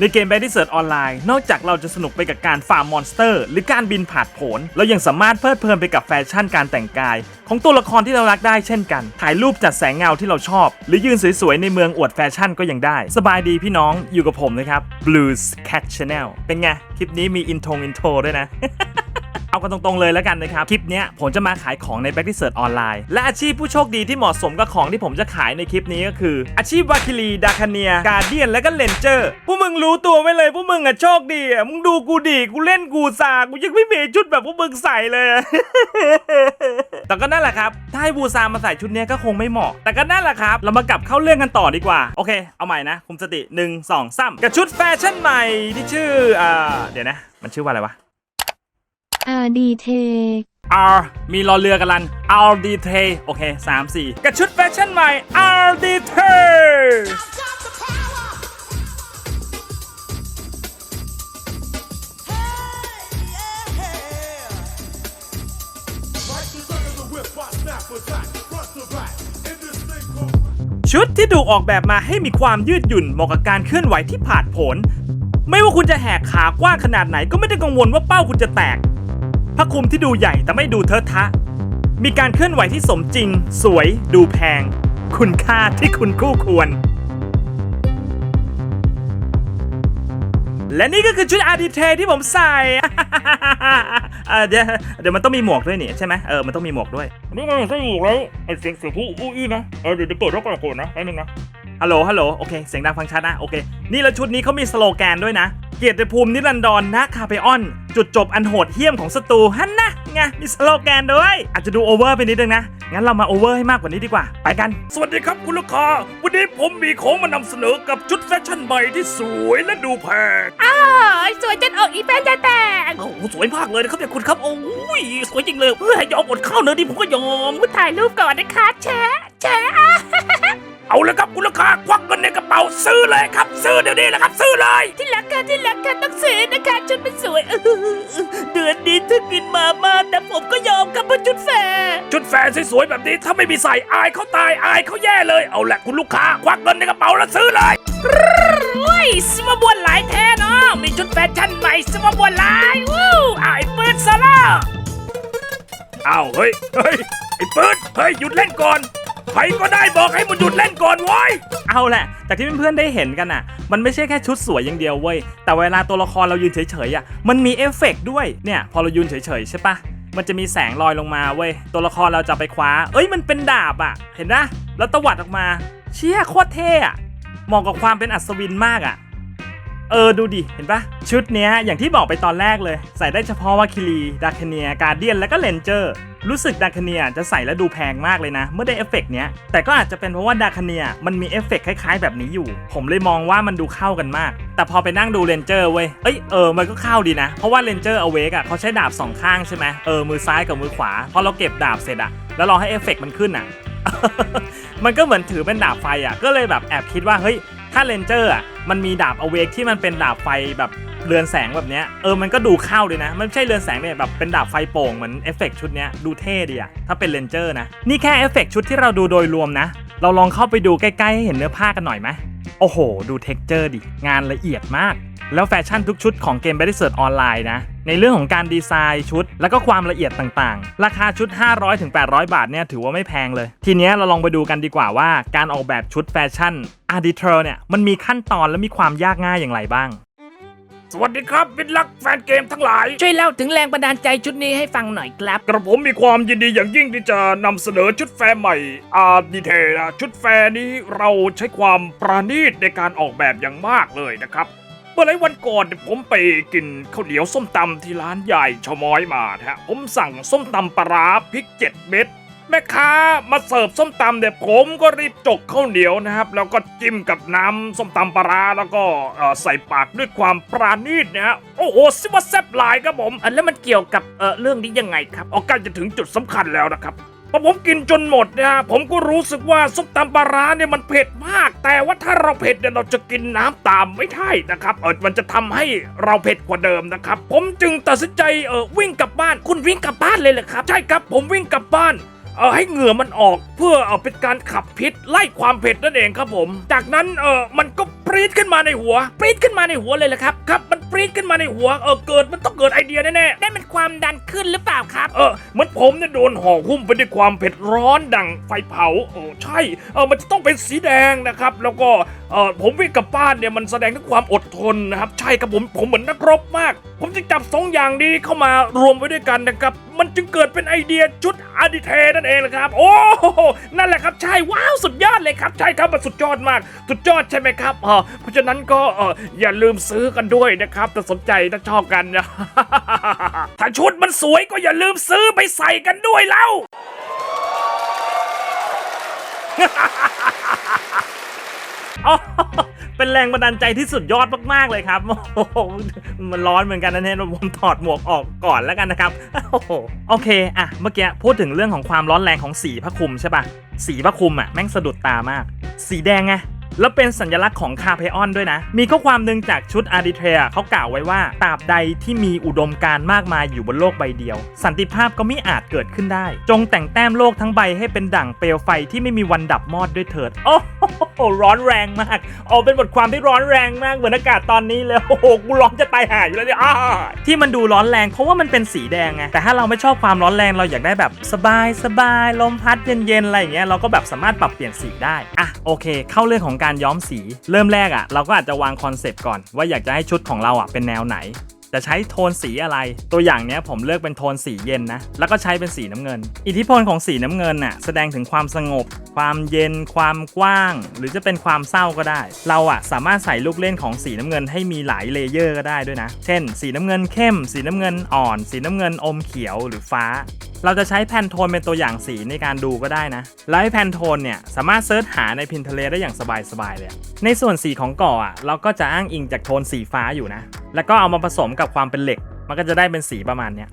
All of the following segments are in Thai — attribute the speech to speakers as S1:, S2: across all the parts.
S1: ในเกม b a d d y Search ออนไลน์นอกจากเราจะสนุกไปกับการฟาร์มมอนสเตอร์ หรือการบินผาดโผนเรายังสามารถเพลิดเพลินไปกับแฟชั่นการแต่งกาย ของตัวละครที่เรารักได้เช่นกัน ถ่ายรูปจัดแสงเงาที่เราชอบ หรือยืนสวยๆ ในเมืองอวดแฟชั่นก็ยังได้ สบายดีพี่น้องอยู่กับผมนะครับ Blues Cat Channel เป็นไง คลิปนี้มีอินโทงอินโทรด้วยนะ เอากันตรงๆเลยแล้วกันนะครับ คลิปนี้ผมจะมาขายของใน b a c k ที่เสิร์ชออนไลน์ และอาชีพผู้โชคดีที่เหมาะสมกับของที่ผมจะขายในคลิปนี้ก็คือ อาชีพวาคิลีดาคาเนียกาเดียนและก็เลนเจอร์พวกมึงรู้ตัวไว้เลยพวกมึงอะโชคดีอะมึงดูกูดีกูเล่นกูซากูยังไม่มีชุดแบบพวกมึงใส่เลยแต่ก็นั่นแหละครับถ้าให้บูซามาใส่ชุดนี้ก็คงไม่เหมาะ แต่ก็นั่นแหละครับ เรามากลับเข้าเรื่องกันต่อดีกว่า โอเค เอาใหม่นะ คุมสติหนึ่งสองสามกับชุดแฟชั่นใหม่ที่ชื่ออ่าเดี๋ยวนะ มันชื่อว่าอะไรวะ
S2: อาดีเท
S1: R มีรอเรือกันลัน R D T โอเค 3 4 กับชุดแฟชั่นใหม่ R D T
S3: got the power. Hey, yeah.
S4: Right is under the whip, I snap attack, front to back. In this thing called
S1: ชุดที่ถูกออกแบบมาให้มีความยืดหยุ่นเหมาะกับการเคลื่อนไหวที่ผาดโผน ไม่ว่าคุณจะแหกขากว้างขนาดไหนก็ไม่ได้กังวลว่าเป้าคุณจะแตก ผ้าคลุมที่ดูใหญ่แต่ไม่ดูเทอะทะ มีการเคลื่อนไหวที่สมจริง สวย ดูแพง คุณค่าที่คุณคู่ควร และนี่ก็คือชุดอาร์ดิเทที่ผมใส่เอ่อเดี๋ยวเดี๋ยวมันต้องมีหมวกด้วยนี่ใช่ไหมเออมันต้องมีหมวกด้วย
S5: นี่ไงใส่หมวกแล้วไอเสียงเสียงผู้อู้อี้นะเออเดี๋ยวจะเปิดรอบกระโกนนะแป๊บนึงนะ
S1: ฮัลโหลฮัลโหลโอเคเสียงดังฟังชัดนะโอเค นี่แล้วชุดนี้เขามีสโลแกนด้วยนะ เกียรติภูมินิรันดรนะคาเปออน จุดจบอันโหดเหี้ยมของศัตรูฮันนะไงมีสโลแกนด้วย อาจจะดูโอเวอร์ไปนิดนึงนะ งั้นเรามาโอเวอร์ให้มากกว่านี้ดีกว่า ไปกัน
S5: สวัสดีครับคุณลูกค้า วันนี้ผมมีของมานำเสนอกับชุดแฟชั่นใหม่ที่สวยและดูแพง
S6: อ้าวสวยจนอกอีแป้นจะแตก
S5: โอ้โหสวยมากเลยนะครับเนี่ยคุณครับโอ้ยสวยจริงเลยเพื่อให้ยอมอดข้าวเนื้อดีผมก็ยอม
S6: ถ่ายรูปก่อนนะคะแชะแชะ
S5: เอาเลยครับคุณลูกค้าควักเงินในกระเป๋าซื้อเลยครับ ซื้อเดี๋ยวนี้แหละครับ ซื้อเลย
S6: ที่รักค่ะที่รักค่ะต้องซื้อนะคะชุดมันสวยอื้อหือเดือนนี้ถึงกินมาม่าแต่ผมก็ยอมกับเพราะชุดแฟร์
S5: ชุดแฟนสวยๆแบบนี้ถ้าไม่มีใส่อายเขาตายอายเขาแย่เลยเอาแหละคุณลูกค้าควักเงินในกระเป๋าแล้วซื้อเลย
S6: โอ้ยสมาบวนหลายแท้เนาะมีชุดแฟชั่นใหม่สมาบวนหลายวู้ไอ้ปืนซาร่า
S5: อ้าวเฮ้ยเฮ้ยไอ้ปืนเฮ้ยหยุดเล่นก่อน ใครก็ได้บอกให้มันหยุดเล่นก่อนไว้ย
S1: เอาแหละ จากที่เพื่อนๆได้เห็นกันอะ มันไม่ใช่แค่ชุดสวยอย่างเดียวเว้ย แต่เวลาตัวละครเรายืนเฉยๆอะ มันมีเอฟเฟกต์ด้วย เนี่ย พอเรายืนเฉยๆใช่ปะ มันจะมีแสงลอยลงมาเว้ย ตัวละครเราจะไปคว้า เอ้ย มันเป็นดาบอะ เห็นนะ แล้วตวัดออกมา เชี่ยโคตรเท่อะเหมาะกับความเป็นอัศวินมากอะ เออดูดิ เห็นปะชุดเนี้ยอย่างที่บอกไปตอนแรกเลย ใส่ได้เฉพาะวาคิลีดาคเนียการเดียนและก็เลนเจอร์รู้สึกดาคเนียจะใส่แล้วดูแพงมากเลยนะ เมื่อได้เอฟเฟกต์เนี้ยแต่ก็อาจจะเป็นเพราะว่าดาคเนียมันมีเอฟเฟกต์คล้ายๆ แบบนี้อยู่ ผมเลยมองว่ามันดูเข้ากันมาก แต่พอไปนั่งดูเลนเจอร์เว้ย เอ้ยเออมันก็เข้าดีนะ เพราะว่าเลนเจอร์เอาเวกอะเขาใช้ดาบสองข้างใช่ไหมเออมือซ้ายกับมือขวาพอเราเก็บดาบเสร็จอะแล้วรอให้เอฟเฟกต์มันขึ้นอะมันก็เหมือนถือเป็นดาบไฟอะก็เลยแบบแอบคิดว่าเฮ้ย ถ้าเลนเจอร์อะมันมีดาบอเวกที่มันเป็นดาบไฟแบบเรือนแสงแบบเนี้ยเออมันก็ดูเข้าเลยนะ มันไม่ใช่เรือนแสงเนี่ยแบบเป็นดาบไฟโป่งเหมือนเอฟเฟกต์ชุดเนี้ยดูเท่ดีอะถ้าเป็นเลนเจอร์นะ นี่แค่เอฟเฟกต์ชุดที่เราดูโดยรวมนะ เราลองเข้าไปดูใกล้ๆให้เห็นเนื้อผ้ากันหน่อยไหม โอ้โห ดูเท็กเจอร์ดิ งานละเอียดมาก แล้วแฟชั่นทุกชุดของเกม b a t t l e s e r ออนไลน์นะ ในเรื่องของการดีไซน์ชุด แล้วก็ความละเอียดต่างๆ ราคาชุด 500-800 บาทเนี่ยถือว่าไม่แพงเลย ทีนี้เราลองไปดูกันดีกว่าว่าการออกแบบชุดแฟชั่น a r d i t r เนี่ยมันมีขั้นตอนและมีความยากง่ายอย่างไรบ้าง
S5: สวัสดีครับมิตรรักแฟนเกมทั้งหลาย
S6: ช่วยเล่าถึงแรงบันดาลใจชุดนี้ให้ฟังหน่อยครับ
S5: กระผมมีความยินดีอย่างยิ่งที่จะนำเสนอชุดแฟร์ใหม่อาร์ดีเทนะชุดแฟร์นี้เราใช้ความประณีตในการออกแบบอย่างมากเลยนะครับ เมื่อหลายวันก่อนเนี่ยผมไปกินข้าวเหนียวส้มตำที่ร้านใหญ่ชะม้อยมานะฮะผมสั่งส้มตำปลาร้าพริกเจ็ดเม็ด แม่ค้ามาเสิร์ฟส้มตำเนี่ยผมก็รีบจกข้าวเหนียวนะครับ แล้วก็จิ้มกับน้ำส้มตำปลาร้าแล้วก็เอ่อใส่ปากด้วยความปราณีตนะฮะโอ้โหซิว่าแซ่บหลายครับผม
S6: อันแล้วมันเกี่ยวกับเออเรื่องนี้ยังไงครับ
S5: เอาใกล้จะถึงจุดสำคัญแล้วนะครับพอผมกินจนหมดนะฮะผมก็รู้สึกว่าส้มตำปลาร้าเนี่ยมันเผ็ดมาก แต่ว่าถ้าเราเผ็ดเนี่ยเราจะกินน้ำตามไม่ได้นะครับเออมันจะทำให้เราเผ็ดกว่าเดิมนะครับ ผมจึงตัดสินใจเออวิ่งกลับบ้าน
S6: คุณวิ่งกลับบ้านเลยเหรอครับ
S5: ใช่ครับผมวิ่งกลับบ้าน เออให้เหงื่อมันออกเพื่อเอาเป็นการขับพิษไล่ความเผ็ดนั่นเองครับผม จากนั้นเออมันก็ ปรี๊ดขึ้นมาในหัว ปรี๊ดขึ้นมาในหัวเลยแหละครับครับมันปรี๊ดขึ้นมาในหัวเออเกิดมันต้องเกิดไอเดียแน่
S6: นั่นมันความดันขึ้นหรือเปล่าครับ
S5: เออเหมือนผมเนี่ยโดนห่อหุ้มไปด้วยความเผ็ดร้อนดังไฟเผาโอ้ใช่เออมันจะต้องเป็นสีแดงนะครับ แล้วก็เออผมวิ่งกับบ้านเนี่ยมันแสดงถึงความอดทนนะครับ ใช่ครับผมผมเหมือนนักรบมาก ผมจึงจับสองอย่างนี้เข้ามารวมไว้ด้วยกันนะครับมันจึงเกิดเป็นไอเดียชุดอาดิเทนั่นเองนะครับ โอ้โหนั่นแหละครับใช่ว้าวสุดยอดเลยครับ ใช่ครับมันสุดยอดมาก สุดยอดใช่ไหมครับเพราะฉะนั้นก็ออย่าลืมซื้อกันด้วยนะครับถ้าสนใจถ้าชอบกันนะถ้าชุดมันสวยก็อย่าลืมซื้อไปใส่กันด้วยแล้ว
S1: อ๋อเป็นแรงบันดาลใจที่สุดยอดมากๆเลยครับ โอ้โห มันร้อนเหมือนกันนะเนี่ยผมถอดหมวกออกก่อนแล้วกันนะครับ โอ้โห โอเค อะ เมื่อกี้พูดถึงเรื่องของความร้อนแรงของสีพระคลุมใช่ปะสีพระคลุมอะแม่งสะดุดตามาก สีแดงไง แล้วเป็นสัญลักษณ์ของคาเพออนด้วยนะ มีข้อความหนึ่งจากชุดอาริเทรียเขากล่าวไว้ว่าตราบใดที่มีอุดมการณ์มากมายอยู่บนโลกใบเดียว สันติภาพก็ไม่อาจเกิดขึ้นได้ จงแต่งแต้มโลกทั้งใบให้เป็นดั่งเปลวไฟที่ไม่มีวันดับมอดด้วยเถิด โอ้โหร้อนแรงมากโอ้เป็นบทความที่ร้อนแรงมากเหมือนอากาศตอนนี้เลยโอ้โหกูร้อนจะตายห่าอยู่แล้วเนี่ยที่มันดูร้อนแรงเพราะว่ามันเป็นสีแดงไงแต่ถ้าเราไม่ชอบความร้อนแรงเราอยากได้แบบสบายสบายลมพัดเย็นๆอะไรอย่างเงี้ยเราก็แบบสามารถปรับเปลี่ยนสีได้อะโอเค เข้าเรื่องของการย้อมสี เริ่มแรกอะเราก็อาจจะวางคอนเซปต์ก่อน ว่าอยากจะให้ชุดของเราอะเป็นแนวไหน จะใช้โทนสีอะไร ตัวอย่างเนี้ยผมเลือกเป็นโทนสีเย็นนะ แล้วก็ใช้เป็นสีน้ำเงิน อิทธิพลของสีน้ำเงินน่ะแสดงถึงความสงบ ความเย็น ความกว้าง หรือจะเป็นความเศร้าก็ได้ เราอะสามารถใส่ลูกเล่นของสีน้ำเงินให้มีหลายเลเยอร์ก็ได้ด้วยนะ เช่น สีน้ำเงินเข้ม สีน้ำเงินอ่อน สีน้ำเงินอมเขียวหรือฟ้า เราจะใช้แพนโทนเป็นตัวอย่างสีในการดูก็ได้นะ แล้วไอ้แพนโทนเนี่ยสามารถเซิร์ชหาใน Pinterest ได้อย่างสบายๆเลย ในส่วนสีของก่ออะเราก็จะอ้างอิงจากโทนสีฟ้าอยู่นะ แล้วก็เอามาผสมกับความเป็นเหล็ก มันก็จะได้เป็นสีประมาณเนี้ย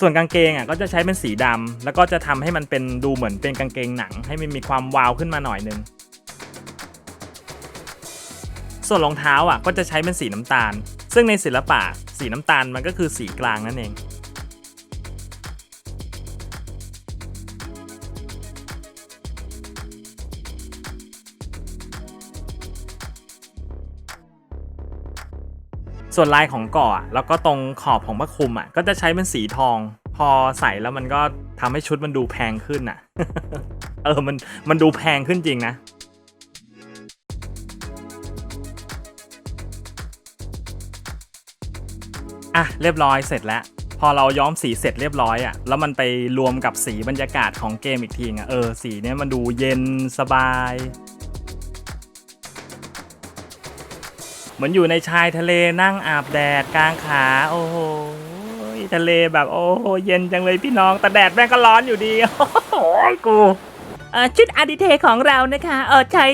S1: ส่วนกางเกงอะก็จะใช้เป็นสีดำแล้วก็จะทำให้มันเป็นดูเหมือนเป็นกางเกงหนัง ให้มันมีความวาวขึ้นมาหน่อยนึง ส่วนรองเท้าอะก็จะใช้เป็นสีน้ำตาล ซึ่งในศิลปะสีน้ำตาลมันก็คือสีกลางนั่นเอง ส่วนลายของเกาะแล้วก็ตรงขอบของพระคุมอะก็จะใช้เป็นสีทอง พอใส่แล้วมันก็ทำให้ชุดมันดูแพงขึ้นอะ เออมันมันดูแพงขึ้นจริงนะอะเรียบร้อยเสร็จแล้ว พอเราย้อมสีเสร็จเรียบร้อยอะแล้วมันไปรวมกับสีบรรยากาศของเกมอีกทีอะเออสีเนี้ยมันดูเย็นสบาย มือนอยู่ในชายทะเลนั่งอาบแดดกลางขา โอ้โหทะเลแบบโอ้โหเย็นจังเลยพี่น้องแต่แดดแม่งก็ร้อนอยู่ดีโอ้โหกู
S6: เอ่อชุดอาดิเทของเรานะคะ เออใช้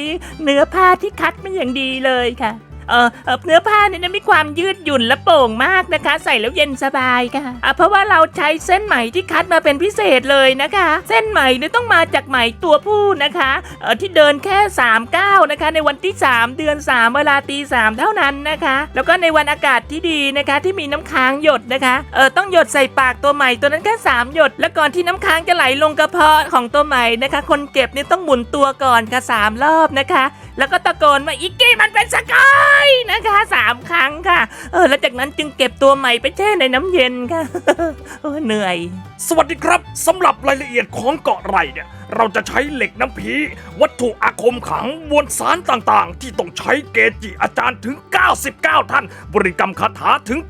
S6: เนื้อผ้าที่คัดมาอย่างดีเลยค่ะ เออเอ่อเนื้อผ้าเนี่ยนะมีความยืดหยุ่นและโปร่งมากนะคะ ใส่แล้วเย็นสบายค่ะอะเพราะว่าเราใช้เส้นไหมที่คัดมาเป็นพิเศษเลยนะคะ เส้นไหมเนี่ยต้องมาจากไหมตัวผู้นะคะเออที่เดินแค่3ก้าวนะคะ ในวันที่ 3 เดือน 3 เวลาตีสามเท่านั้นนะคะ แล้วก็ในวันอากาศที่ดีนะคะที่มีน้ำค้างหยดนะคะเออต้องหยดใส่ปากตัวใหม่ตัวนั้นแค่สามหยด แล้วก่อนที่น้ำค้างจะไหลลงกระเพาะของตัวใหม่นะคะ คนเก็บเนี่ยต้องหมุนตัวก่อนค่ะสามรอบนะคะ แล้วก็ตะโกนว่าอีกกี้มันเป็นสกอยนะคะสามครั้งค่ะ เออแล้วจากนั้นจึงเก็บตัวใหม่ไปแช่ในน้ำเย็นค่ะเออเหนื่อย
S5: สวัสดีครับสำหรับรายละเอียดของเกาะไรเนี่ยเราจะใช้เหล็กน้ำพีวัตถุอาคมขังมวลสารต่างๆ ที่ต้องใช้เกจิอาจารย์ถึง 99 ท่าน บริกรรมคาถาถึง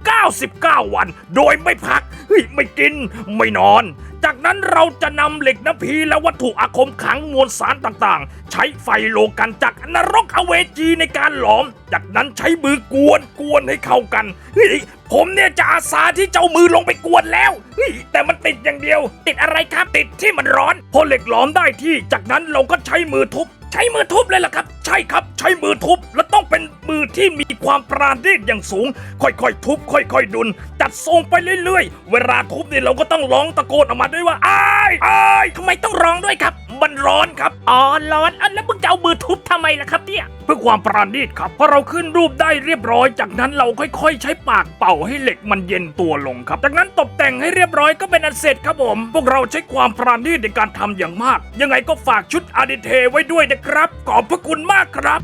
S5: 99 วัน โดยไม่พักเฮ้ยไม่กิน ไม่นอน จากนั้นเราจะนำเหล็กน้ำพีและวัตถุอาคมขังมวลสารต่างๆ ใช้ไฟโลกันจากนรกอเวจีในการหลอม จากนั้นใช้มือกวนกวนให้เข้ากันเฮ้ยผมเนี่ยจะอาสาที่เจ้ามือลงไปกวนแล้วเฮ้ยแต่มันติดอย่างเดียว ติดอะไรครับติดที่มันร้อน พอเหล็กหลอมได้ที่ จากนั้นเราก็ใช้มือทุบ
S1: ใช้มือทุบเลยล่ะครับ ใช่ครับ ใช้มือทุบและต้องเป็นมือที่มีความปราณีตอย่างสูง ค่อยๆ ทุบ ค่อย ๆ ดุนจัดทรงไปเรื่อยๆ เวลาทุบเนี่ยเราก็ต้องร้องตะโกนออกมาด้วยว่าอ้ายอ้ายทำไมต้องร้องด้วยครับ มันร้อนครับ
S7: อ๋อร้อนอันแล้วมึงจะเอามือทุบทำไมล่ะครับเนี่ย
S1: พื่อความปราณีตครับพอเราขึ้นรูปได้เรียบร้อย จากนั้นเราค่อยๆ ใช้ปากเป่าให้เหล็กมันเย็นตัวลงครับ จากนั้นตกแต่งให้เรียบร้อยก็เป็นอันเสร็จครับผม พวกเราใช้ความปราณีตในการทำอย่างมาก ยังไงก็ฝากชุดอาดิเทไว้ด้วยนะครับ ขอบพระคุณมากครับ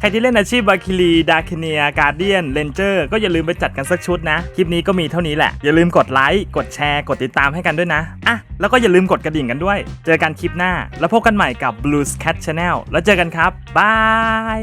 S8: ใครที่เล่นอาชีพบาคิลีดาคเนียการเดียนเลนเจอร์ก็อย่าลืมไปจัดกันสักชุดนะ คลิปนี้ก็มีเท่านี้แหละ อย่าลืมกดไลค์กดแชร์กดติดตามให้กันด้วยนะอะแล้วก็อย่าลืมกดกระดิ่งกันด้วย เจอกันคลิปหน้า แล้วพบกันใหม่กับ Blues Cat Channel แล้วเจอกันครับบาย